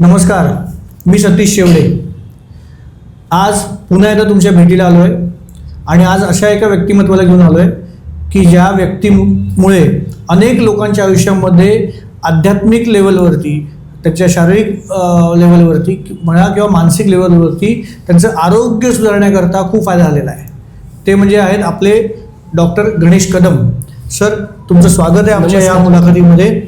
नमस्कार मी सतीश शेवडे. आज पुन्हा एकदा तुमच्या भेटीला आलो आहे आणि आज अशा एका व्यक्तिमत्वाला घेऊन आलो आहे की ज्या व्यक्तीमुळे अनेक लोकांच्या आयुष्यामध्ये आध्यात्मिक लेवलवरती त्यांच्या शारीरिक लेवलवरती म्हणा किंवा मानसिक लेवलवरती त्यांचं आरोग्य सुधारण्याकरता खूप फायदा झालेला आहे. ते म्हणजे आहेत आपले डॉक्टर गणेश कदम. सर तुमचं स्वागत आहे आमच्या या. मुलाखतीमध्ये.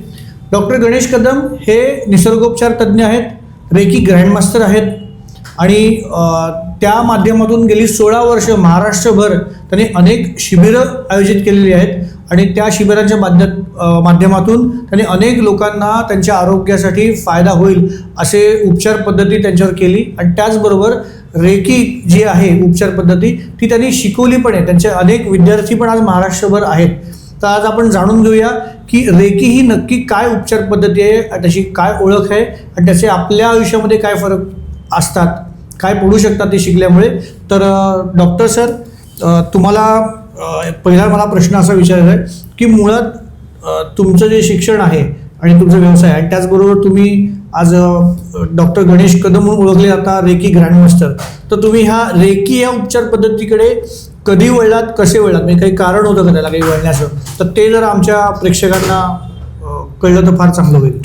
डॉक्टर गणेश कदम हे निसर्गोपचार तज्ज्ञ आहेत रेकी ग्रँडमास्टर आहेत आणि त्या माध्यमातून गेली सोळा वर्ष महाराष्ट्रभर त्यांनी अनेक शिबिरं आयोजित केलेली आहेत आणि त्या शिबिरांच्या माध्य माध्यमातून त्यांनी अनेक लोकांना त्यांच्या आरोग्यासाठी फायदा होईल असे उपचार पद्धती त्यांच्यावर केली आणि त्याचबरोबर रेकी जी आहे उपचार पद्धती ती त्यांनी शिकवली पण आहे. त्यांचे अनेक विद्यार्थी पण आज महाराष्ट्रभर आहेत. तर आज आपण जाणून घेऊया की रेकी ही नक्की काय उपचार पद्धती आहे त्याची काय ओळख आहे आणि त्याचे आपल्या आयुष्यामध्ये काय फरक असतात काय पडू शकतात ते शिकल्यामुळे. तर डॉक्टर सर तुम्हाला पहिला मला प्रश्न असा विचारायचा आहे की मुळात तुमचं जे शिक्षण आहे आणि तुमचा व्यवसाय आहे आणि त्याचबरोबर तुम्ही आज डॉक्टर गणेश कदम म्हणून ओळखले जाता रेकी ग्रँडमास्टर. तर तुम्ही ह्या रेकी या उपचार पद्धतीकडे कधी वळलात कसे वळलात? म्हणजे काही कारण होतं का त्याला काही वळण्याचं? तर ते जर आमच्या प्रेक्षकांना कळलं तर फार चांगलं होईल.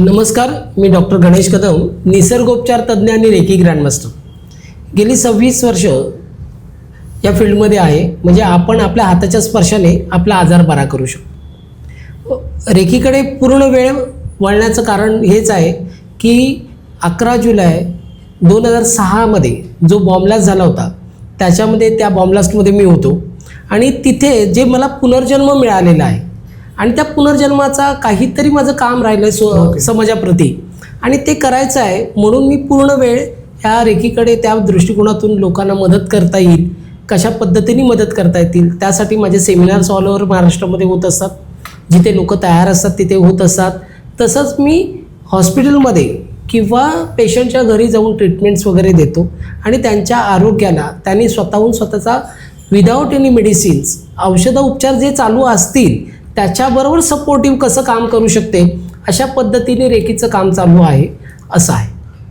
नमस्कार मी डॉक्टर गणेश कदम निसर्गोपचार तज्ज्ञ आणि रेकी ग्रँडमास्टर. गेली सव्वीस वर्ष या फील्डमध्ये आहे म्हणजे आपण आपल्या हाताच्या स्पर्शाने आपला आजार बरा करू शकतो. रेखीकडे पूर्ण वेळ वळण्याचं कारण हेच आहे की अकरा जुलै दोन हजार सहामध्ये जो बॉम्बलास झाला होता त्याच्यामध्ये त्या बॉम्बलास्टमध्ये मी होतो. आणि तिथे जे मला पुनर्जन्म मिळालेला आहे आणि त्या पुनर्जन्माचा काहीतरी माझं काम राहिलं आहे सो Okay. समाजाप्रती. आणि ते करायचं आहे म्हणून मी पूर्ण वेळ ह्या रेकीकडे त्या दृष्टिकोनातून लोकांना मदत करता येईल कशा पद्धतीने मदत करता येतील त्यासाठी माझे सेमिनार्स ऑल ओव्हर महाराष्ट्रामध्ये होत असतात. जिथे लोक तयार असतात तिथे होत असतात. तसंच मी हॉस्पिटलमध्ये किंवा पेशंटच्या घरी जाऊन ट्रीटमेंट्स वगैरे देतो. आणि त्यांच्या आरोग्याला त्यांनी स्वतःहून स्वतःचा विदाऊट एनी मेडिसिन्स औषधं उपचार जे चालू असतील त्याच्याबरोबर सपोर्टिव्ह कसं काम करू शकते? अशा पद्धतीने रेखीचं काम चालू आहे असं आहे.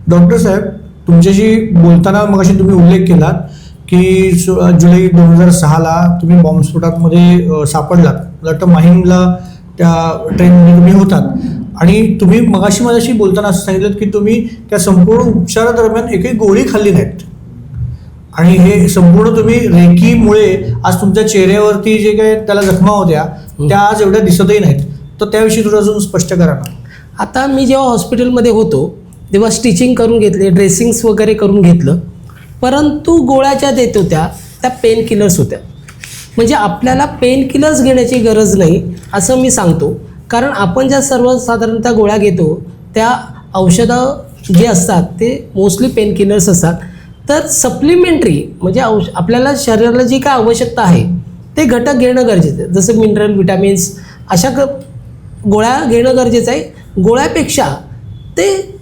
डॉक्टर साहेब तुमच्याशी बोलताना मग तुम्ही उल्लेख केलात की जुलै दोन हजार सहाला तुम्ही बॉम्बस्फोटामध्ये सापडलात. मला वाटतं माहीमला त्या ट्रेनमध्ये तुम्ही होतात. आणि तुम्ही मगाशी माझ्याशी बोलताना असं सांगितलं की तुम्ही त्या संपूर्ण उपचारादरम्यान एकही गोळी खाल्ली नाहीत. आणि हे संपूर्ण तुम्ही रेकीमुळे आज तुमच्या चेहऱ्यावरती जे काही त्याला जखमा होत्या त्या आज एवढ्या दिसतही नाहीत. तर त्याविषयी थोडं अजून स्पष्ट करा ना. आता मी जेव्हा हॉस्पिटलमध्ये होतो तेव्हा स्टिचिंग करून घेतले ड्रेसिंग्स वगैरे करून घेतलं. परंतु गोळ्या ज्या देत होत्या त्या पेन किलर्स होत्या. म्हणजे आपल्याला पेन किलर्स घेण्याची गरज नाही असं मी सांगतो. कारण आपण ज्या सर्वसाधारणतः गोळ्या घेतो त्या औषधं जे असतात ते मोस्टली पेन किलर्स असतात. तर सप्लिमेंटरी म्हणजे औष आपल्याला शरीराला जी काय आवश्यकता आहे ते घटक घेणं गरजेचं आहे. जसं मिनरल विटॅमिन्स अशा ग गोळ्या घेणं गरजेचं आहे. गोळ्यापेक्षा ते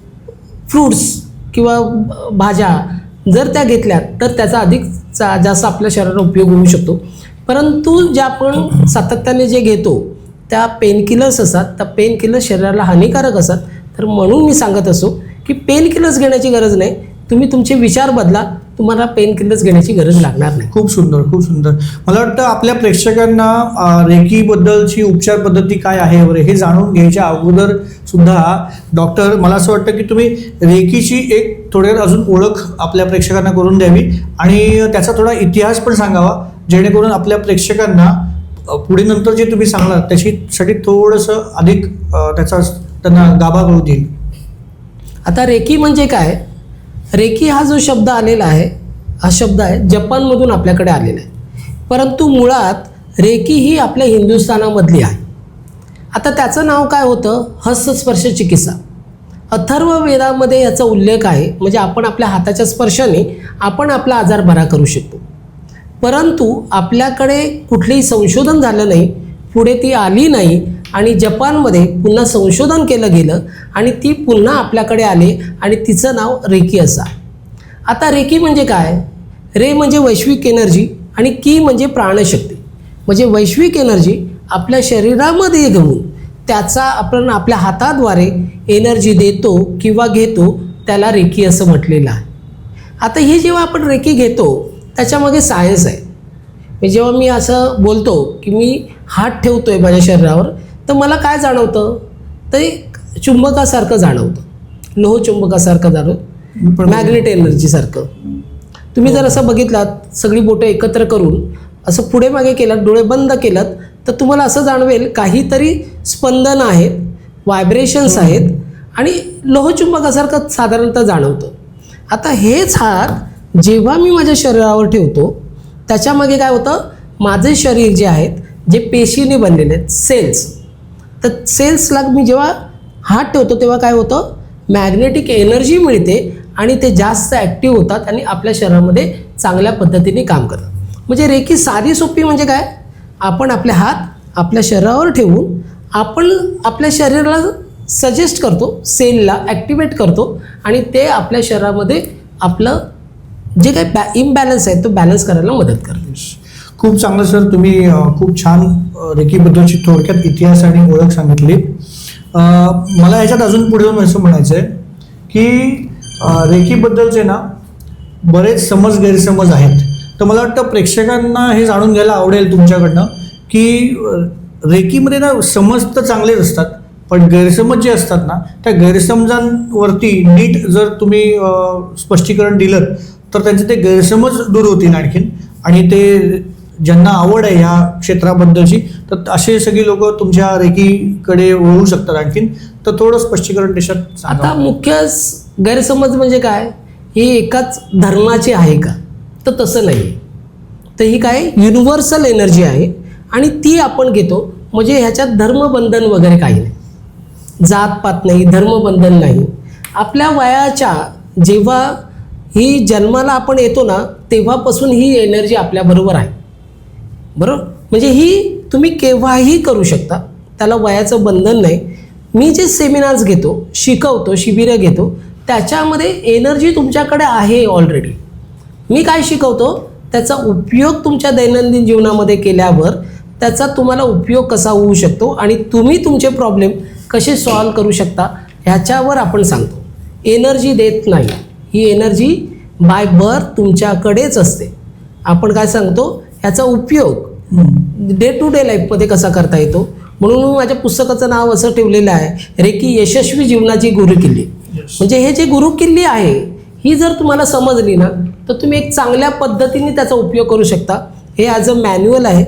फ्रूट्स किंवा भाज्या जर त्या घेतल्या तर त्याचा अधिक चा- जास्त आपल्या शरीराला उपयोग होऊ शकतो. परंतु जे आपण सातत्याने जे घेतो त्या पेनकिलर्स असतात त्या पेनकिलर्स शरीराला हानिकारक असतात. तर म्हणून मी सांगत असो की पेनकिलर्स घेण्याची गरज नाही. तुम्ही तुमचे विचार बदला तुम्हाला पेनकिलर्स घेण्याची गरज लागणार नाही. खूप सुंदर खूप सुंदर. मला वाटतं आपल्या प्रेक्षकांना रेकीबद्दलची उपचार पद्धती काय आहे वगैरे हे जाणून घ्यायच्या अगोदर सुद्धा डॉक्टर मला असं वाटतं की तुम्ही रेकीची एक थोड्यात अजून ओळख आपल्या प्रेक्षकांना करून द्यावी. आणि त्याचा थोडा इतिहास पण सांगावा जेणेकरून आपल्या प्रेक्षकांना पुढे नंतर जे तुम्ही सांगणार त्याच्यासाठी थोडंसं अधिक त्याचा त्यांना गाभा करू देईल. आता रेकी म्हणजे काय? रेकी हा जो शब्द आलेला आहे हा शब्द आहे जपानमधून आपल्याकडे आलेला आहे. परंतु मुळात रेकी ही आपल्या हिंदुस्थानामधली आहे. आता त्याचं नाव काय होतं? हस्तस्पर्श चिकित्सा. अथर्व वेदामध्ये याचा उल्लेख आहे म्हणजे आपण आपल्या हाताच्या स्पर्शाने आपण आपला आजार बरा करू शकतो. परंतु आपल्याकडे कुठलेही संशोधन झालं नाही पुढे ती आली नाही आणि जपानमध्ये पुन्हा संशोधन केलं गेलं आणि ती पुन्हा आपल्याकडे आले आणि तिचं नाव रेकी असा. आता रेकी म्हणजे काय? रे म्हणजे वैश्विक एनर्जी आणि की म्हणजे प्राणशक्ती. म्हणजे वैश्विक एनर्जी आपल्या शरीरामध्ये घेऊन त्याचा आपण आपल्या हाताद्वारे एनर्जी देतो किंवा घेतो त्याला रेकी असं म्हटलेलं आहे. आता हे जेव्हा आपण रेकी घेतो त्याच्यामागे सायन्स आहे. मी जेव्हा मी असं बोलतो की मी हात ठेवतो आहे माझ्या शरीरावर तर मला काय जाणवतं? एक चुंबकासारखं जाणवतं. लोहचुंबकासारखं जाणवतं. मॅग्नेट एनर्जीसारखं तुम्ही जर असं बघितलात सगळी बोटं एकत्र करून असं पुढे मागे केलात डोळे बंद केलात तर तुम्हाला असं जाणवेल काहीतरी स्पंदन आहेत व्हायब्रेशन्स आहेत आणि लोहचुंबकासारखं साधारणतः जाणवतं. आता हेच हात जेव्हा मी माझ्या शरीरावर ठेवतो त्याच्यामागे काय होतं? माझे शरीर जे आहेत जे पेशीने बनलेले आहेत सेल्स तर सेल्सला मी जेव्हा हात ठेवतो तेव्हा काय होतं? मॅग्नेटिक एनर्जी मिळते आणि ते जास्त ॲक्टिव्ह होतात आणि आपल्या शरीरामध्ये चांगल्या पद्धतीने काम करतात. म्हणजे रेखी साधी सोपी म्हणजे काय? आपण आपले हात आपल्या शरीरावर ठेवून आपण आपल्या शरीराला सजेस्ट करतो सेलला ॲक्टिवेट करतो आणि ते आपल्या शरीरामध्ये आपलं जे काही बॅ इम्बॅलन्स आहे तो बॅलन्स करायला मदत करते. खूप चांगलं सर तुम्ही खूप छान रेकीबद्दलची थोडक्यात इतिहास आणि ओळख सांगितली. मला याच्यात अजून पुढे जाऊन असं म्हणायचं आहे की रेकीबद्दलचे ना बरेच समज गैरसमज आहेत. तर मला वाटतं प्रेक्षकांना हे जाणून घ्यायला आवडेल तुमच्याकडनं की रेकीमध्ये ना समज तर चांगलेच असतात पण गैरसमज जे असतात ना त्या गैरसमजांवरती नीट जर तुम्ही स्पष्टीकरण दिलं तर त्यांचे ते गैरसमज दूर होतील आणखीन. आणि ते ज्यांना आवड आहे ह्या क्षेत्राबद्दलची तर असे सगळी लोक तुमच्या रेकीकडे वळू शकतात आणखीन. तर थोडं स्पष्टीकरण देशात आता मुख्य गैरसमज म्हणजे काय? ही एकाच धर्माची आहे का? तर तसं नाही. तर ही काय? युनिव्हर्सल एनर्जी आहे. आणि ती आपण घेतो. म्हणजे ह्याच्यात धर्मबंधन वगैरे काही नाही. जातपात नाही धर्मबंधन नाही. आपल्या वयाच्या जेव्हा ही जन्माला आपण येतो ना तेव्हापासून ही एनर्जी आपल्याबरोबर आहे. बरोबर? म्हणजे ही तुम्ही केव्हाही करू शकता त्याला वयाचं बंधन नाही. मी जे सेमिनार्स घेतो शिकवतो शिबिरं घेतो त्याच्यामध्ये एनर्जी तुमच्याकडे आहे ऑलरेडी मी काय शिकवतो त्याचा उपयोग तुमच्या दैनंदिन जीवनामध्ये केल्यावर त्याचा तुम्हाला उपयोग कसा होऊ शकतो आणि तुम्ही तुमचे प्रॉब्लेम कसे सॉल्व करू शकता ह्याच्यावर आपण सांगतो. एनर्जी देत नाही. ही एनर्जी बाय बर्थ तुमच्याकडेच असते. आपण काय सांगतो? ह्याचा उपयोग डे टू डे लाईफमध्ये कसा करता येतो? म्हणून मी माझ्या पुस्तकाचं नाव असं ठेवलेलं आहे रेकी यशस्वी जीवनाची गुरुकिल्ली. म्हणजे हे जे गुरुकिल्ली आहे ही जर तुम्हाला समजली ना तर तुम्ही एक चांगल्या पद्धतीने त्याचा उपयोग करू शकता. हे ॲज अ मॅन्युअल आहे.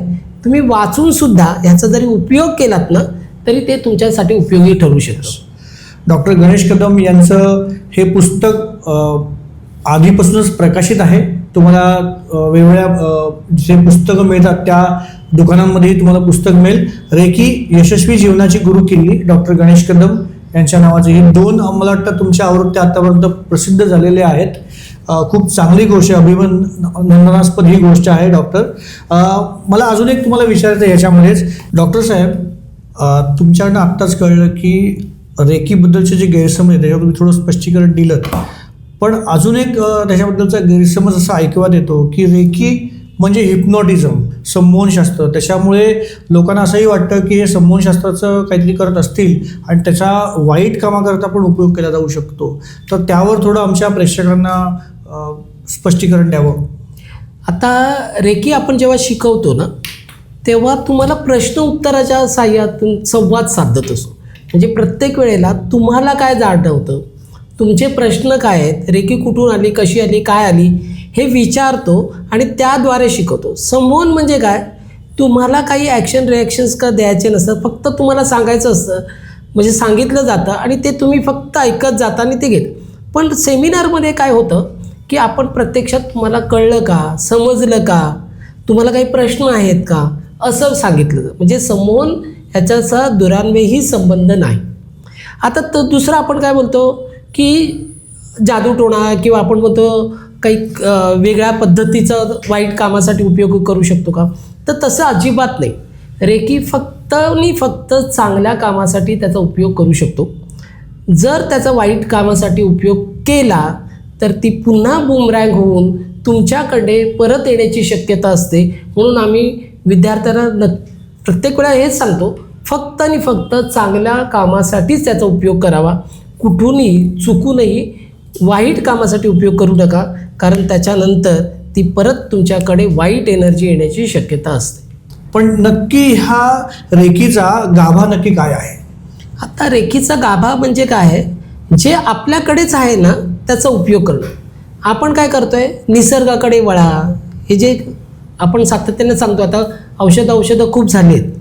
तुम्ही वाचून सुद्धा ह्याचा जरी उपयोग केलात ना तरी ते तुमच्यासाठी उपयोगी ठरू शकतं. डॉक्टर गणेश कदम यांचं हे पुस्तक आधीपासूनच प्रकाशित आहे. तुम्हाला वेगवेगळ्या जे पुस्तकं मिळतात त्या दुकानांमध्येही तुम्हाला पुस्तक मिळेल. रेकी यशस्वी जीवनाची गुरु किल्ली डॉक्टर गणेश कदम यांच्या नावाचे हे दोन मला वाटतं तुमच्या आवृत्त्या आतापर्यंत प्रसिद्ध झालेल्या आहेत. खूप चांगली गोष्ट आहे अभिमान नंदनास्पद ही गोष्ट आहे डॉक्टर मला अजून एक तुम्हाला विचारायचं आहे याच्यामध्येच. डॉक्टर साहेब तुमच्याकडनं आत्ताच कळलं की रेकीबद्दलचे जे गैरसमज आहेत त्याच्यावर तुम्ही थोडं स्पष्टीकरण दिलं पण अजून एक त्याच्याबद्दलचा गैरसमज असा ऐकवात येतो की रेकी म्हणजे हिप्नॉटिझम संमोहनशास्त्र त्याच्यामुळे लोकांना असंही वाटतं की हे संमोहनशास्त्राचं काहीतरी करत असतील आणि त्याचा वाईट कामाकरता पण उपयोग केला जाऊ शकतो. तर त्यावर थोडं आमच्या प्रेक्षकांना स्पष्टीकरण द्यावं. आता रेकी आपण जेव्हा शिकवतो ना तेव्हा तुम्हाला प्रश्न उत्तराच्या साह्यातून संवाद साधत असतो. म्हणजे प्रत्येक वेळेला तुम्हाला काय जाणवतं? तुमचे प्रश्न काय आहेत? रेकी कुठून आली? कशी आली? काय आली? हे विचारतो आणि त्याद्वारे शिकवतो. संमोहन म्हणजे काय? तुम्हाला काही ॲक्शन रिॲक्शन्स का द्यायचे नसतात. फक्त तुम्हाला सांगायचं असतं. म्हणजे सांगितलं जातं आणि ते तुम्ही फक्त ऐकत जाता आणि ते घेत. पण सेमिनारमध्ये काय होतं की आपण प्रत्यक्षात तुम्हाला कळलं का? समजलं का? तुम्हाला काही प्रश्न आहेत का? असं सांगितलं जातं. म्हणजे संमोहन ह्याच्याचा दुरान्वेही संबंध नाही. आता तर दुसरं आपण काय बोलतो? की जादूटोणा किंवा आपण म्हणतो काही वेगळ्या पद्धतीचा वाईट कामासाठी उपयोग करू शकतो का? तर तसं अजिबात नाही. रेकी फक्त आणि फक्त चांगल्या कामासाठी त्याचा उपयोग करू शकतो. जर त्याचा वाईट कामासाठी उपयोग केला तर ती पुन्हा बुमरँग होऊन तुमच्याकडे परत येण्याची शक्यता असते. म्हणून आम्ही विद्यार्थ्यांना न प्रत्येक वेळा हेच सांगतो फक्त आणि फक्त चांगल्या कामासाठीच त्याचा उपयोग करावा. कुठूनही चुकूनही वाईट कामासाठी उपयोग करू नका कारण त्याच्यानंतर ती परत तुमच्याकडे वाईट एनर्जी येण्याची शक्यता असते. पण नक्की हा रेकीचा गाभा नक्की काय आहे? आता रेखीचा गाभा म्हणजे काय? आहे जे आपल्याकडेच आहे ना त्याचा उपयोग करणं. आपण काय करतोय? निसर्गाकडे वळा. हे जे आपण सातत्याने सांगतो आता औषधं औषधं खूप झाली आहेत.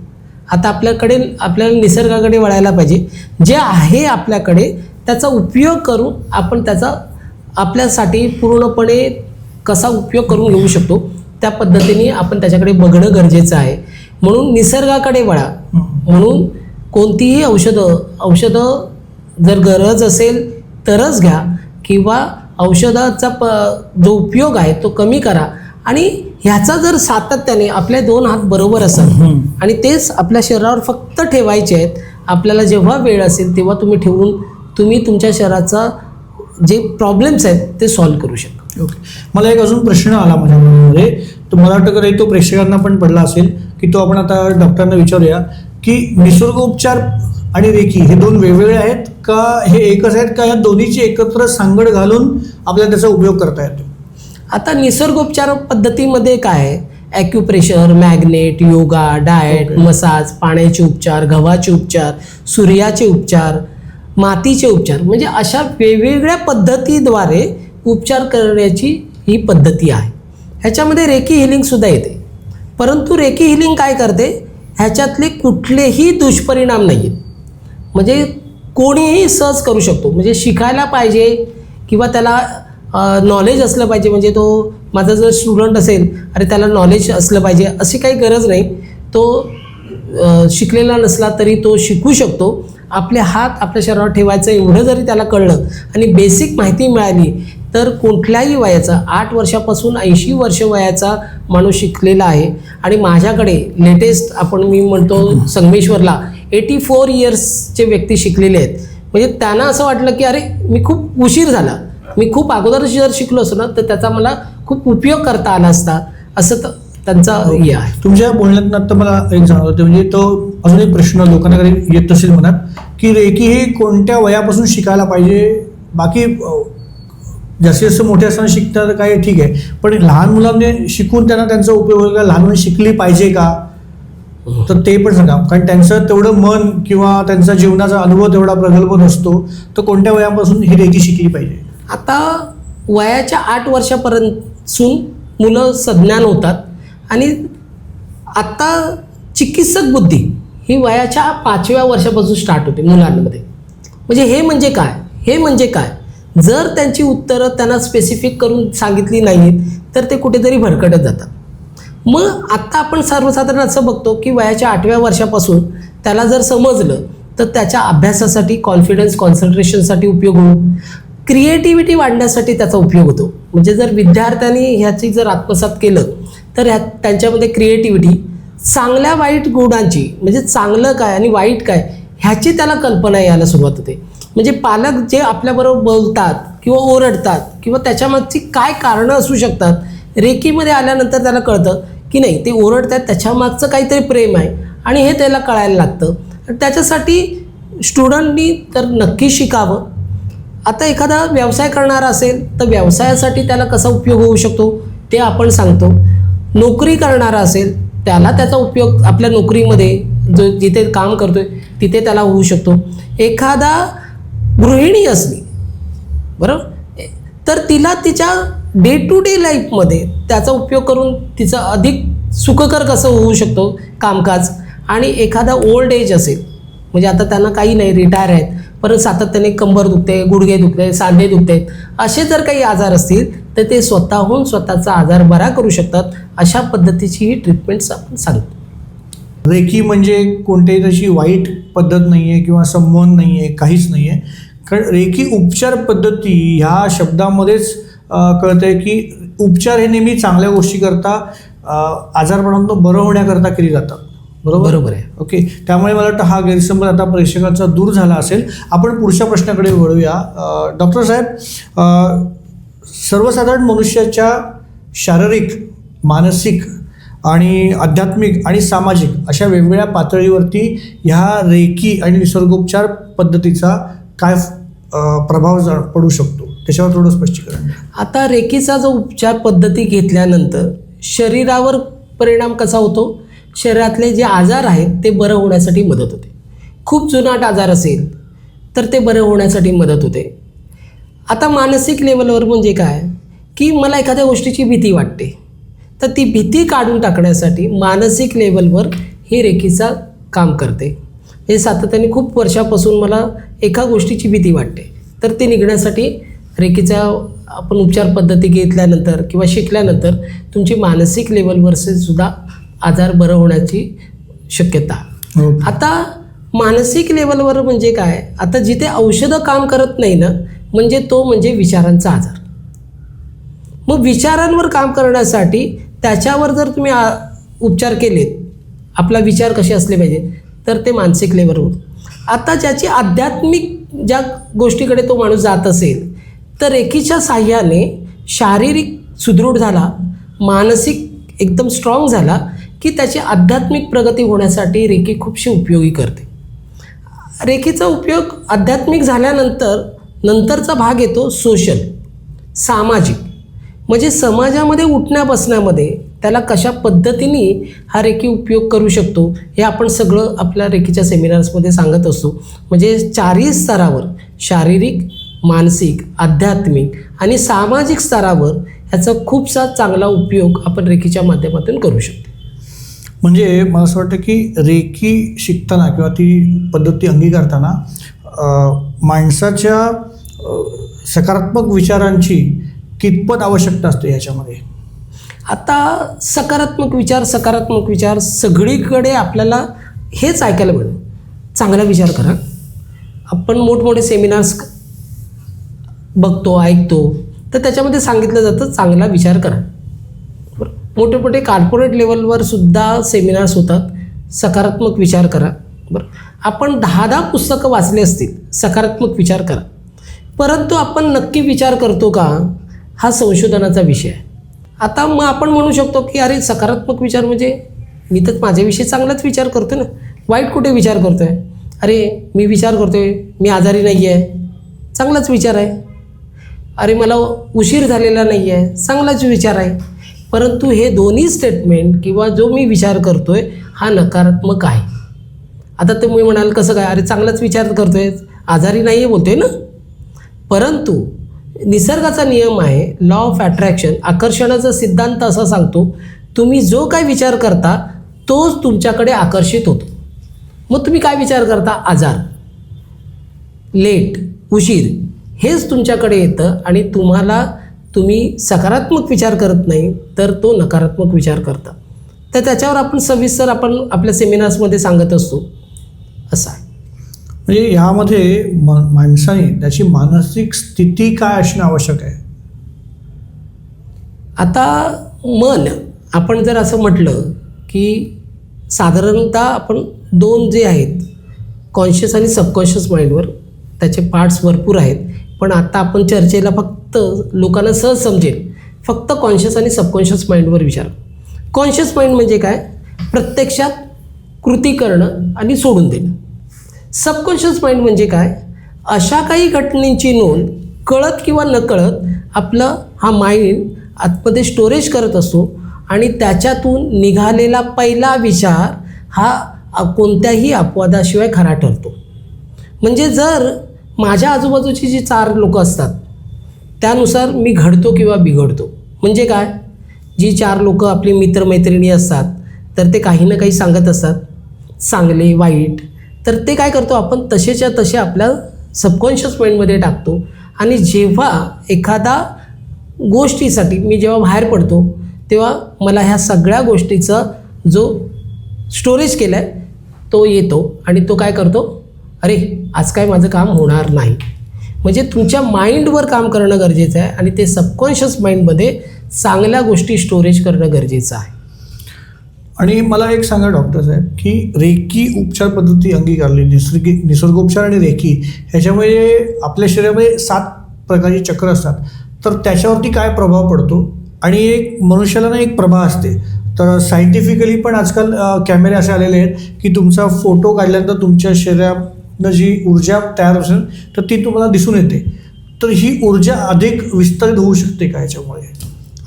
आता आपल्याकडे आपल्याला निसर्गाकडे वळायला पाहिजे. जे आहे आपल्याकडे त्याचा उपयोग करून आपण त्याचा आपल्यासाठी पूर्णपणे कसा उपयोग करून घेऊ शकतो त्या पद्धतीने आपण त्याच्याकडे बघणं गरजेचं आहे. म्हणून निसर्गाकडे वळा. म्हणून कोणतीही औषधं औषधं जर गरज असेल तरच घ्या किंवा औषधाचा प जो उपयोग आहे तो कमी करा. आणि ह्याचा जर सातत्याने आपले दोन हात बरोबर असेल. आणि तेच आपल्या शरीरावर फक्त ठेवायचे आहेत आपल्याला जेव्हा वेळ असेल तेव्हा तुम्ही ठेवून तुम्ही तुमच्या शरीराचा जे प्रॉब्लेम्स आहेत ते सॉल्व्ह करू शकता. ओके मला एक अजून प्रश्न आला माझ्या मनामध्ये तो मला वाटतं की तो प्रेक्षकांना पण पडला असेल की तो आपण आता डॉक्टरांना विचारूया की निसर्गोपचार आणि रेकी हे दोन वेगवेगळे आहेत का हे एकच आहेत का? या दोन्हीची एकत्र सांगड घालून आपल्याला त्याचा उपयोग करता येतो. आता निसर्गोपचार पद्धतीमध्ये काय आहे? Acupressure magnet yoga diet Okay. Massage पाण्याचे उपचार गव्हाचे उपचार सूर्याचे उपचार मातीचे उपचार. म्हणजे अशा वेगवेगळ्या पद्धतीद्वारे उपचार करण्याची ही पद्धती आहे. ह्याच्यामध्ये रेकी हिलिंगसुद्धा येते. परंतु रेकी हिलिंग काय करते? ह्याच्यातले कुठलेही दुष्परिणाम नाही आहेत म्हणजे कोणीही सहज करू शकतो. म्हणजे शिकायला पाहिजे किंवा त्याला नॉलेज असलं पाहिजे. म्हणजे तो माझा जर स्टुडंट असेल अरे त्याला नॉलेज असलं पाहिजे अशी काही गरज नाही. तो शिकलेला नसला तरी तो शिकू शकतो. आपले हात आपल्या शरीरावर ठेवायचं एवढं जरी त्याला कळलं आणि बेसिक माहिती मिळाली तर कुठल्याही वयाचा आठ वर्षापासून ऐंशी वर्ष वयाचा माणूस शिकलेला आहे. आणि माझ्याकडे लेटेस्ट आपण मी म्हणतो संगमेश्वरला एटी फोर इयर्सचे व्यक्ती शिकलेले आहेत. म्हणजे त्यांना असं वाटलं की अरे मी खूप उशीर झाला. मी खूप अगोदर जर शिकलो असतो ना तर त्याचा मला खूप उपयोग करता आला असता. असं तर त्यांचा हे आहे. तुमच्या बोलण्यात आता मला एक जाणवतं म्हणजे तो अजून एक प्रश्न लोकांना कधी येत असेल मनात की रेकी हे कोणत्या वयापासून शिकायला पाहिजे? बाकी जास्तीत जास्त मोठे असताना शिकतात तर काय ठीक आहे पण लहान मुलांनी शिकून त्यांना त्यांचा उपयोग होईल का? लहान मुलं शिकली पाहिजे का? तर ते पण सांगा. कारण त्यांचं तेवढं मन किंवा त्यांचा जीवनाचा अनुभव तेवढा प्रगल्भ नसतो तर कोणत्या वयापासून ही रेकी शिकली पाहिजे? आता वयाच्या आठ वर्षापर्यंतसून मुलं सज्ञान होतात. आणि आत्ता चिकित्सक बुद्धी ही वयाच्या पाचव्या वर्षापासून स्टार्ट होते मुलांमध्ये. म्हणजे हे म्हणजे काय? हे म्हणजे काय? जर त्यांची उत्तरं त्यांना स्पेसिफिक करून सांगितली नाहीत तर ते कुठेतरी भरकटत जातात. मग आत्ता आपण सर्वसाधारण असं बघतो की वयाच्या आठव्या वर्षापासून त्याला जर समजलं तर त्याच्या अभ्यासासाठी कॉन्फिडन्स कॉन्सन्ट्रेशनसाठी उपयोग होऊन क्रिएटिव्हिटी वाढण्यासाठी त्याचा उपयोग होतो. म्हणजे जर विद्यार्थ्यांनी ह्याची जर आत्मसात केलं तर ह्या त्यांच्यामध्ये क्रिएटिव्हिटी चांगल्या वाईट गुणांची म्हणजे चांगलं काय आणि वाईट काय ह्याची त्याला कल्पना यायला सुरुवात होते. म्हणजे पालक जे आपल्याबरोबर बोलतात किंवा ओरडतात किंवा त्याच्यामागची काय कारणं असू शकतात रेकीमध्ये आल्यानंतर त्याला कळतं की नाही ते ओरडतात त्याच्यामागचं काहीतरी प्रेम आहे आणि हे त्याला कळायला लागतं. त्याच्यासाठी स्टुडंटनी तर नक्की शिकावं. आता एखादा व्यवसाय करणारा असेल तर व्यवसायासाठी त्याला कसा उपयोग होऊ शकतो? ते आपण सांगतो. नोकरी करणारा असेल त्याला त्याचा उपयोग आपल्या नोकरीमध्ये जो जिथे काम करतोय तिथे त्याला होऊ शकतो. एखादा गृहिणी असली बरोबर? तर तिला तिच्या डे टू डे लाईफमध्ये त्याचा उपयोग करून तिचं अधिक सुखकर कसं होऊ शकतो? कामकाज. आणि एखादा ओल्ड एज असेल म्हणजे आता त्यांना काही नाही रिटायर आहेत. परत सातत्याने कंबर दुखते गुडघे दुखते सांधे दुखते. असे जर काही आजार असतील तर ते स्वतःहून स्वतःचा आजार बरा करू शकतात. अशा पद्धतीची ही ट्रीटमेंट्स आपण सांगतो. रेकी म्हणजे कोणतीही तशी वाईट पद्धत नाही आहे किंवा संमोहन नाही आहे काहीच नाही आहे कारण रेकी उपचार पद्धती ह्या शब्दामध्येच कळतं आहे की उपचार हे नेहमी चांगल्या गोष्टीकरता आजारपणातून बरं होण्याकरता केली जातात. बरोबर? बरोबर आहे. ओके. त्यामुळे मला वाटतं हा गैरसमज आता प्रेक्षकांचा दूर झाला असेल. आपण पुढच्या प्रश्नाकडे वळूया. डॉक्टर साहेब सर्वसाधारण मनुष्याच्या शारीरिक मानसिक आणि आध्यात्मिक आणि सामाजिक अशा वेगवेगळ्या पातळीवरती ह्या रेकी आणि निसर्गोपचार पद्धतीचा काय प्रभाव जा- पडू शकतो? त्याच्यावर थोडं स्पष्टीकरण. आता रेकीचा जो उपचार पद्धती घेतल्यानंतर शरीरावर परिणाम कसा होतो? शरीरातले जे आजार आहेत ते बरं होण्यासाठी मदत होते. खूप जुनाट आजार असेल तर ते बरं होण्यासाठी मदत होते. आता मानसिक लेवलवर म्हणजे काय? की मला एखाद्या गोष्टीची भीती वाटते. तर ती भीती काढून टाकण्यासाठी मानसिक लेवलवर ही रेखीचा काम करते. हे सातत्याने खूप वर्षापासून मला एका गोष्टीची भीती वाटते. तर ते निघण्यासाठी रेखीचा आपण उपचार पद्धती घेतल्यानंतर किंवा शिकल्यानंतर तुमची मानसिक लेवलवर सुद्धा आजार बरं होण्याची शक्यता. आता मानसिक लेवलवर म्हणजे काय? आता जिथे औषधं काम करत नाही ना म्हणजे तो म्हणजे विचारांचा आजार. मग विचारांवर काम करण्यासाठी त्याच्यावर जर तुम्ही आ, उपचार केलेत आपला विचार कसे असले पाहिजे तर ते मानसिक लेवलवर. आता ज्याची आध्यात्मिक ज्या गोष्टीकडे तो माणूस जात असेल तर रेकीच्या साह्याने शारीरिक सुदृढ झाला मानसिक एकदम स्ट्रॉंग झाला की त्याची आध्यात्मिक प्रगती होण्यासाठी रेकी खूपशी उपयोगी करते. रेखीचा उपयोग आध्यात्मिक झाल्यानंतर नंतरचा भाग येतो सोशल सामाजिक. म्हणजे समाजामध्ये उठण्या बसण्यामध्ये त्याला कशा पद्धतीने हा रेखी उपयोग करू शकतो हे आपण सगळं आपल्या रेखीच्या सेमिनार्समध्ये सांगत असतो. म्हणजे चारही स्तरावर शारीरिक मानसिक आध्यात्मिक आणि सामाजिक स्तरावर ह्याचा खूपसा चांगला उपयोग आपण रेखीच्या माध्यमातून करू शकतो. म्हणजे मला असं वाटतं की रेकी शिकताना किंवा ती पद्धती अंगीकारताना माणसाच्या सकारात्मक विचारांची कितपत आवश्यकता असते याच्यामध्ये? आता सकारात्मक विचार सकारात्मक विचार सगळीकडे आपल्याला हेच ऐकायला मिळेल. चांगला विचार करा. आपण मोठमोठे सेमिनार्स बघतो ऐकतो तर त्याच्यामध्ये सांगितलं जातं चांगला विचार करा. मोठे मोठे कार्पोरेट लेवलवर सुद्धा सेमिनार्स होतात. सकारात्मक विचार करा. बरं. आपण दहा दहा पुस्तकं वाचली असतील सकारात्मक विचार करा. परंतु आपण नक्की विचार करतो का? हा संशोधनाचा विषय आहे. आता मग आपण म्हणू शकतो की अरे सकारात्मक विचार म्हणजे मी तर माझ्याविषयी चांगलाच विचार करतो ना. वाईट कुठे विचार करतो आहे अरे मी विचार करतो आहे मी आजारी नाही आहे चांगलाच विचार आहे. अरे मला उशीर झालेला नाही आहे चांगलाच विचार आहे. परंतु हे दोन्ही स्टेटमेंट किंवा जो मी विचार करतो आहे हा नकारात्मक आहे. आता तुम्ही म्हणाल कसं काय? अरे चांगलाच विचार करतो आहे आजारी नाही आहे बोलतोय ना? परंतु निसर्गाचा नियम आहे लॉ ऑफ अट्रॅक्शन आकर्षणाचा सिद्धांत असा सांगतो तुम्ही जो काय विचार करता तोच तुमच्याकडे आकर्षित होतो. मग तुम्ही काय विचार करता? आजार. लेट उशीर. हेच तुमच्याकडे येतं आणि तुम्हाला तुम्ही सकारात्मक विचार करत नाही तर तो नकारात्मक विचार करता. तर त्याच्यावर आपण सविस्तर आपण आपल्या सेमिनार्समध्ये सांगत असतो. असं. म्हणजे ह्यामध्ये म माणसाने त्याची मानसिक स्थिती काय असणं आवश्यक आहे? आता मन आपण जर असं म्हटलं की साधारणतः आपण दोन जे आहेत कॉन्शियस आणि सबकॉन्शियस माइंडवर त्याचे पार्ट्स भरपूर आहेत. पण आता आपण चर्चेला फक्त लोकांना सहज समजेल. फक्त कॉन्शियस आणि सबकॉन्शियस माइंडवर विचार. कॉन्शियस माइंड म्हणजे काय? प्रत्यक्षात कृती करणं आणि सोडून देणं. सबकॉन्शियस माइंड म्हणजे काय? अशा काही घटनेची नोंद कळत किंवा नकळत आपलं हा माइंड आतमध्ये स्टोरेज करत असतो आणि त्याच्यातून निघालेला पहिला विचार हा कोणत्याही अपवादाशिवाय खरा ठरतो. म्हणजे जर माझ्या आजूबाजूची जी चार लोक असतात त्यानुसार मी घडतो किंवा बिघडतो. म्हणजे काय? जी चार लोक आपली मित्रमैत्रिणी असतात तर ते काही ना काही सांगत असतात. चांगले वाईट. तर ते काय करतो आपण? तसेच्या तसे आपल्या सबकॉन्शियस माइंडमध्ये टाकतो. आणि जेव्हा एखादा गोष्टीसाठी मी जेव्हा बाहेर पडतो तेव्हा मला ह्या सगळ्या गोष्टीचा जो स्टोरेज केला आहे तो येतो. आणि तो काय करतो? अरे आज काय माझं काम होणार नाही. म्हणजे तुमच्या माइंडवर काम करणं गरजेचं आहे आणि ते सबकॉन्शियस माइंडमध्ये चांगल्या गोष्टी स्टोरेज करणं गरजेचं आहे. आणि मला एक सांगा डॉक्टर साहेब की रेकी उपचार पद्धती अंगीकारली निसर्गी निसर्गोपचार आणि रेकी ह्याच्यामुळे आपल्या शरीरामध्ये सात प्रकारची चक्र असतात. तर त्याच्यावरती काय प्रभाव पडतो? आणि एक मनुष्याला ना एक प्रभा असते. तर सायंटिफिकली पण आजकाल कॅमेरे असे आलेले आहेत की तुमचा फोटो काढल्यानंतर तुमच्या जी ऊर्जा तयार असेल तर ती तुम्हाला दिसून येते. तर ही ऊर्जा अधिक विस्तारित होऊ शकते का याच्यामुळे?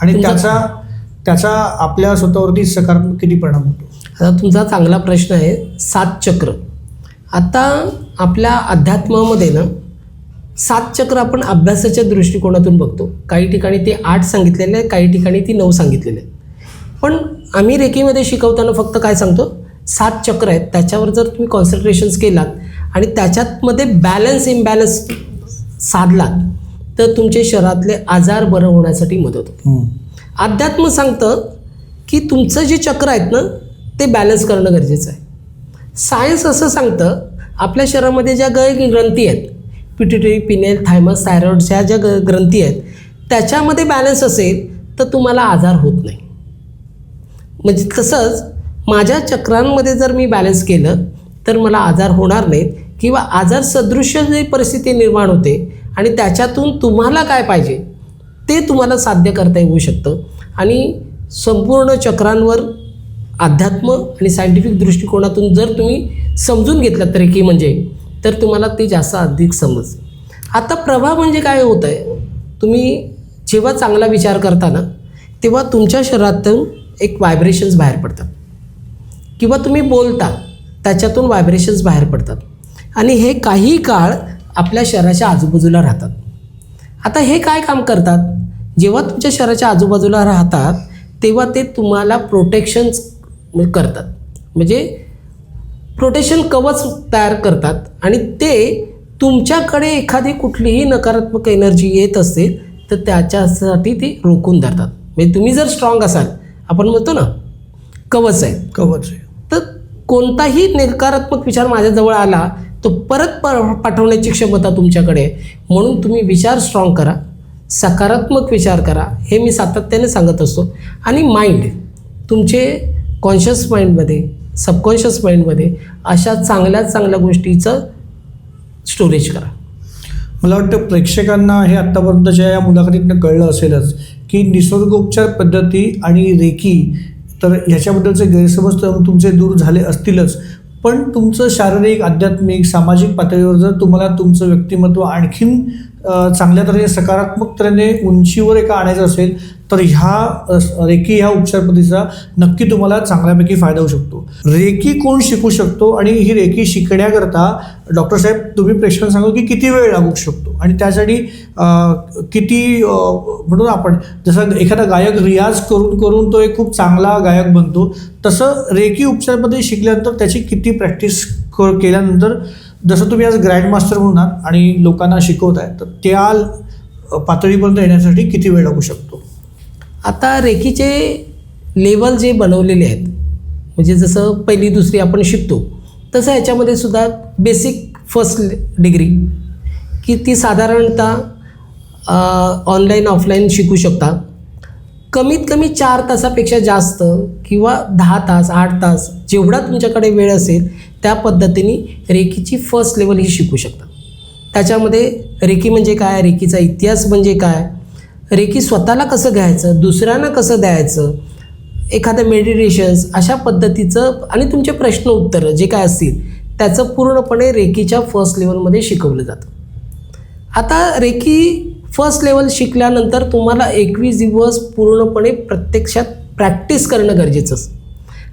आणि त्याचा त्याचा आपल्या स्वतःवरती सकारात्मक किती परिणाम होतो? आता तुमचा चांगला प्रश्न आहे सात चक्र. आता आपल्या अध्यात्मामध्ये ना सात चक्र आपण अभ्यासाच्या दृष्टिकोनातून बघतो. काही ठिकाणी ते आठ सांगितलेले आहे काही ठिकाणी ती नऊ सांगितलेले आहे पण आम्ही रेकीमध्ये शिकवताना फक्त काय सांगतो? सात चक्र आहेत. त्याच्यावर जर तुम्ही कॉन्सन्ट्रेशन्स केलात आणि त्याच्यातमध्ये बॅलन्स इम्बॅलन्स साधलात तर तुमचे शरीरातले आजार बरं होण्यासाठी मदत होते. अध्यात्म सांगतं की तुमचं जे चक्र आहेत ना ते बॅलन्स करणं गरजेचं आहे. सायन्स असं सांगतं आपल्या शरीरामध्ये ज्या ग ग्रंथी आहेत पिट्युटरी पिनेल थायमस थायरॉइड्स ज्या ग ग्रंथी आहेत त्याच्यामध्ये बॅलन्स असेल तर तुम्हाला आजार होत नाही. म्हणजे तसंच माझ्या चक्रांमध्ये जर मी बॅलन्स केलं तर मला आजार होणार नाहीत. किंवा आजार सदृश जी परिस्थिती निर्माण होते आणि त्याच्यातून तुम्हाला काय पाहिजे ते तुम्हाला साध्य करता येऊ शकतं. आणि संपूर्ण चक्रांवर अध्यात्म आणि सायंटिफिक दृष्टिकोनातून जर तुम्ही समजून घेतलं तरी की म्हणजे तर तुम्हाला ते जास्त अधिक समज आता प्रभाव म्हणजे काय होतं आहे? तुम्ही जेव्हा चांगला विचार करता ना तेव्हा तुमच्या शरीरातून एक व्हायब्रेशन्स बाहेर पडतात. किंवा तुम्ही बोलता त्याच्यातून व्हायब्रेशन्स बाहेर पडतात. आणि हे काही काळ आपल्या शरीराच्या आजूबाजूला राहतात. आता हे काय काम करतात? जेव्हा तुमच्या शरीराच्या आजूबाजूला राहतात तेव्हा ते तुम्हाला प्रोटेक्शन्स करतात. म्हणजे प्रोटेक्शन कवच तयार करतात आणि ते तुमच्याकडे एखादी कुठलीही नकारात्मक एनर्जी येत असेल तर त्याच्यासाठी ते रोखून धरतात. म्हणजे तुम्ही जर स्ट्रॉंग असाल आपण म्हणतो ना कवच आहे. कवच आहे. तर कोणताही नकारात्मक विचार माझ्याजवळ आला तो परत प पाठवण्याची क्षमता तुमच्याकडे आहे. म्हणून तुम्ही विचार स्ट्रॉंग करा. सकारात्मक विचार करा. हे मी सातत्याने सांगत असतो. आणि माइंड तुमचे कॉन्शियस माइंडमध्ये सबकॉन्शियस माइंडमध्ये अशा चांगल्या चांगल्या गोष्टीचं स्टोरेज करा. मला वाटतं प्रेक्षकांना हे आत्तापर्यंतच्या या मुलाखतीतनं कळलं असेलच की निसर्गोपचार पद्धती आणि रेकी तर ह्याच्याबद्दलचे गैरसमज तुमचे दूर झाले असतीलच. पण तुमचं शारीरिक आध्यात्मिक सामाजिक पातळीवर जर तुम्हाला तुमचं व्यक्तिमत्व आणखीन चांगल्या तऱ्हेने सकारात्मक तऱ्हेने उंचीवर एका आणायचं असेल तर ह्या रेकी ह्या उपचार पद्धतीचा नक्की तुम्हाला चांगल्यापैकी फायदा होऊ शकतो. रेकी कोण शिकू शकतो आणि ही रेकी शिकण्याकरता डॉक्टर साहेब तुम्ही प्रेक्षकांना सांगू की किती वेळ लागू शकतो? आणि त्यासाठी किती म्हणून म्हणू ना आपण जसं एखादा गायक रियाज करून करून तो एक खूप चांगला गायक बनतो तसं रेकी उपचार पद्धती शिकल्यानंतर त्याची किती प्रॅक्टिस क केल्यानंतर जसं तुम्ही आज ग्रँड मास्टर म्हणून आणि लोकांना शिकवताय तर त्या पातळीपर्यंत येण्यासाठी किती वेळ लागू शकतो? आता रेखीचे लेवल जे बनवलेले आहेत म्हणजे जसं पहिली दुसरी आपण शिकतो तसं ह्याच्यामध्ये सुद्धा बेसिक फर्स्ट डिग्री की ती साधारणतः ऑनलाईन ऑफलाईन शिकू शकता. कमीत कमी चार तासापेक्षा जास्त किंवा दहा तास आठ तास जेवढा तुमच्याकडे वेळ असेल त्या पद्धतीने रेखीची फर्स्ट लेवल ही शिकू शकता. त्याच्यामध्ये रेखी म्हणजे काय? रेखीचा इतिहास म्हणजे काय? रेकी स्वतःला कसं घ्यायचं दुसऱ्यांना कसं द्यायचं एखादं मेडिटेशन्स अशा पद्धतीचं आणि तुमचे प्रश्न उत्तरं जे काय असतील त्याचं पूर्णपणे रेकीच्या फर्स्ट लेवलमध्ये शिकवलं जातं. आता रेकी फर्स्ट लेवल शिकल्यानंतर तुम्हाला एकवीस दिवस पूर्णपणे प्रत्यक्षात प्रॅक्टिस करणं गरजेचं असतं.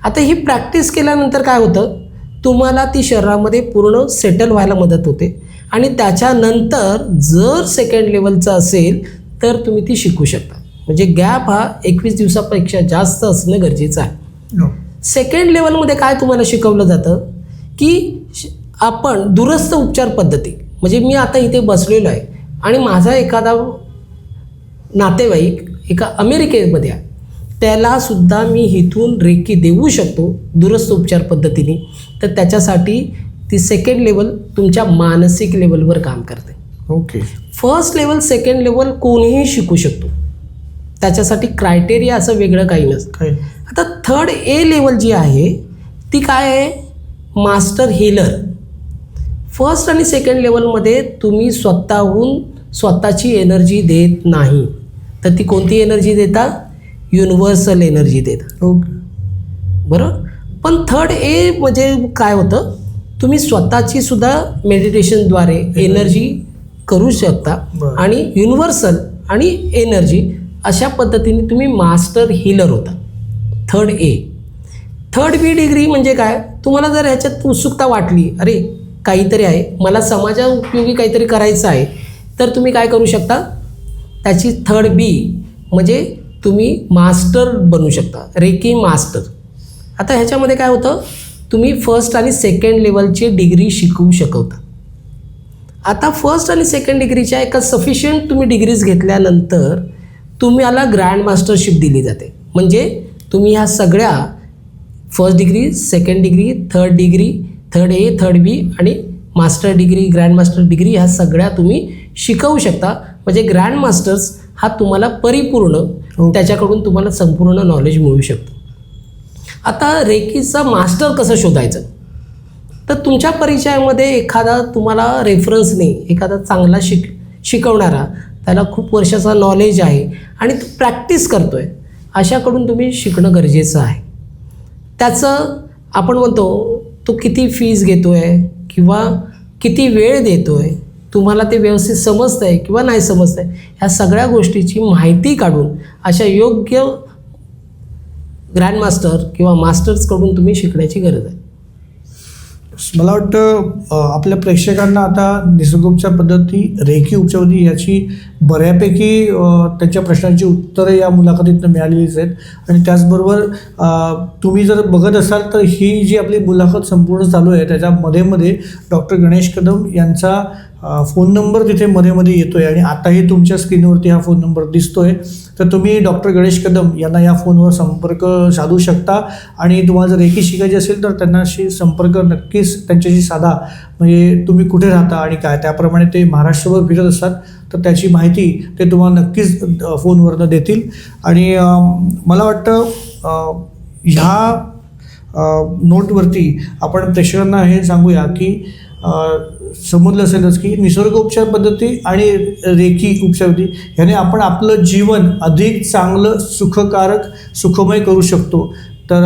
आता ही प्रॅक्टिस केल्यानंतर काय होतं? तुम्हाला ती शरीरामध्ये पूर्ण सेटल व्हायला मदत होते. आणि त्याच्यानंतर जर सेकंड लेवलचं असेल तर तुम्ही ती शिकू शकता. म्हणजे गॅप हा एकवीस दिवसापेक्षा जास्त असणं गरजेचं आहे. हो. सेकंड लेवलमध्ये काय तुम्हाला शिकवलं जातं? की श- आपण दूरस्थ उपचार पद्धती. म्हणजे मी आता इथे बसलेलो आहे आणि माझा एखादा नातेवाईक एका अमेरिकेमध्ये आहे. त्यालासुद्धा मी इथून रेकी देऊ शकतो दूरस्थ उपचार पद्धतीने. तर त्याच्यासाठी ती सेकंड लेवल तुमच्या मानसिक लेवलवर काम करते. Okay first level second level कोणीही शिकू शकतो. त्याच्यासाठी क्रायटेरिया असं वेगळं काही नसतं. काय आता थर्ड ए लेवल जी आहे ती काय आहे? मास्टर हिलर फर्स्ट आणि सेकंड लेवलमध्ये तुम्ही स्वतःहून स्वतःची एनर्जी देत नाही. तर ती कोणती एनर्जी देता? युनिव्हर्सल एनर्जी देता. ओके बरोबर पण थर्ड ए म्हणजे काय होतं? तुम्ही स्वतःची सुद्धा मेडिटेशनद्वारे एनर्जी करू शकता. आणि युनिव्हर्सल आणि एनर्जी अशा पद्धतीने तुम्ही मास्टर हिलर होता. Third A third B degree म्हणजे काय? तुम्हाला जर ह्याच्यात उत्सुकता वाटली अरे काहीतरी आहे मला समाजा उपयोगी काहीतरी करायचं आहे तर तुम्ही काय करू शकता? त्याची थर्ड बी म्हणजे तुम्ही मास्टर बनू शकता. रेकी मास्टर आता ह्याच्यामध्ये काय होतं? तुम्ही फर्स्ट आणि सेकंड लेवलची डिग्री शिकवू शकवता. आता फर्स्ट आणि सेकंड डिग्रीच्या एका सफिशियंट तुम्ही डिग्रीज घेतल्यानंतर तुम्हाला ग्रँड मास्टरशिप दिली जाते. म्हणजे तुम्ही ह्या सगळ्या first degree second degree third degree third A third B आणि master degree grand master degree ह्या सगळ्या तुम्ही शिकवू शकता. म्हणजे ग्रँड मास्टर्स हा तुम्हाला परिपूर्ण ओके. त्याच्याकडून तुम्हाला संपूर्ण नॉलेज मिळू शकतं. आता रेकीचा मास्टर कसं शोधायचं? तर तुमच्या परिचयामध्ये एखादा तुम्हाला रेफरन्स नाही एखादा चांगला शिक शिकवणारा त्याला खूप वर्षाचा नॉलेज आहे आणि तो प्रॅक्टिस करतो आहे अशाकडून तुम्ही शिकणं गरजेचं आहे. त्याचं आपण म्हणतो तो किती फीज घेतो आहे किंवा किती वेळ देतो आहे तुम्हाला ते व्यवस्थित समजतं आहे किंवा नाही समजतं आहे ह्या सगळ्या गोष्टीची माहिती काढून अशा योग्य ग्रँडमास्टर किंवा मास्टर्सकडून तुम्ही शिकण्याची गरज आहे. मला वाटतं आपल्या प्रेक्षकांना आता निसर्गोपचार पद्धती रेखी उपचारपद्धती याची बऱ्यापैकी त्याच्या त्यांच्या प्रश्नांची उत्तरं या मुलाखतीतनं मिळालेलीच आहेत. आणि त्याचबरोबर तुम्ही जर बघत असाल तर ही जी आपली मुलाखत संपूर्ण चालू आहे त्याच्या मध्ये डॉक्टर गणेश कदम यांचा फोन नंबर तिथे मध्ये मध्ये आहे आणि आताही तुमच्या स्क्रीनवरती हा फोन नंबर दिसतो आहे तर तुम्ही डॉक्टर गणेश कदम यांना या फोनवर संपर्क साधू शकता. आणि तुम्हाला जर एकी शिकायची असेल तर त्यांनाशी संपर्क नक्कीच त्यांच्याशी साधा. म्हणजे तुम्ही कुठे राहता आणि काय? त्याप्रमाणे ते महाराष्ट्रभर फिरत असतात. तर त्याची माहिती ते तुम्हाला नक्कीच फोनवरनं देतील. आणि मला वाटतं ह्या नोटवरती आपण प्रेक्षकांना हे सांगूया की समजलं असेलच की निसर्गोपचार पद्धती आणि रेखी उपचार पद्धती ह्याने आपण आपलं जीवन अधिक चांगलं सुखकारक सुखमय करू शकतो. तर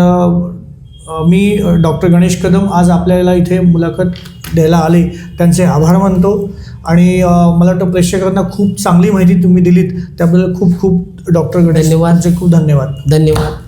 मी डॉक्टर गणेश कदम आज आपल्याला इथे मुलाखत द्यायला आले. त्यांचे आभार मानतो. आणि मला वाटतं प्रेक्षकांना खूप चांगली माहिती तुम्ही दिलीत. त्याबद्दल खूप खूप डॉक्टर गणेश धन्यवाद. खूप धन्यवाद. धन्यवाद.